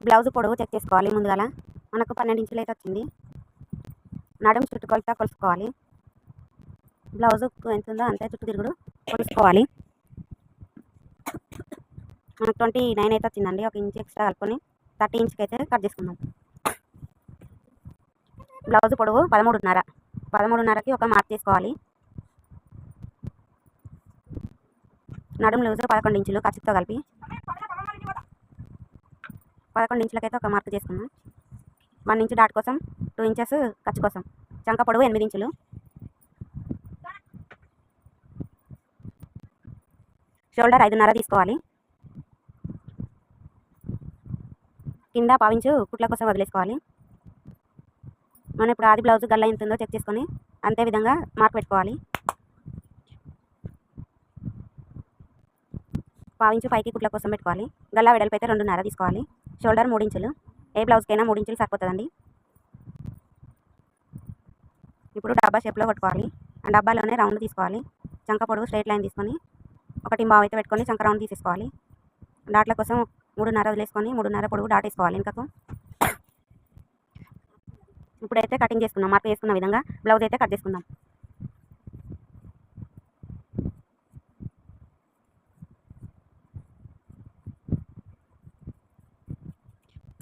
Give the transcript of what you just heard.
Blouse పొడవు check చేసుకోవాలి ముందుగా మనకు పన్నెండు ఇంచులు అయితే వచ్చింది. నడుము చుట్టుకొలత కొలుసుకోవాలి. బ్లౌజ్ ఎంత ఉందో అంతే చుట్టూ తిరుగుడు కొలుసుకోవాలి. మనకు ట్వంటీ నైన్ అయితే వచ్చిందండి. ఒక ఇంచ్ ఎక్స్ట్రా కలుపుకొని థర్టీ ఇంచ్కి అయితే కట్ చేసుకుందాం. బ్లౌజ్ పొడవు పదమూడున్నర. పదమూడున్నరకి ఒక మార్క్ తీసుకోవాలి నడుము లూజు పదకొండు ఇంచులు ఖర్చుతో కలిపి పదకొండు ఇంచులకైతే ఒక మార్క్ చేసుకుందాం వన్ ఇంచు డాట్ కోసం టూ ఇంచెస్ ఖర్చు కోసం. చంక పొడవు ఎనిమిది ఇంచులు. షోల్డర్ ఐదున్నర తీసుకోవాలి. కింద పావించు కుట్ల కోసం వదిలేసుకోవాలి. మనం ఇప్పుడు ఆది బ్లౌజ్ గల్ల ఎంత ఉందో చెక్ చేసుకొని అంతే విధంగా మార్క్ పెట్టుకోవాలి. పావించు పైకి కుట్ల కోసం పెట్టుకోవాలి. గల్లా వెడల్పు అయితే రెండున్నర తీసుకోవాలి. షోల్డర్ మూడు ఇంచులు ఏ బ్లౌజ్కైనా మూడు ఇంచులు సరిపోతుందండి. ఇప్పుడు డబ్బా షేప్లో కొట్టుకోవాలి. ఆ డబ్బాలోనే రౌండ్ తీసుకోవాలి. చంక పొడుగు స్ట్రైట్ లైన్ తీసుకొని ఒకటి బావ్ అయితే పెట్టుకొని చంక రౌండ్ తీసేసుకోవాలి. డాట్ల కోసం మూడున్నర వదిలేసుకొని మూడున్నర పొడుగు డాట్ వేసుకోవాలి ఇంకకు ఇప్పుడైతే కటింగ్ చేసుకుందాం మార్పు వేసుకున్న విధంగా బ్లౌజ్ అయితే కట్ చేసుకుందాం.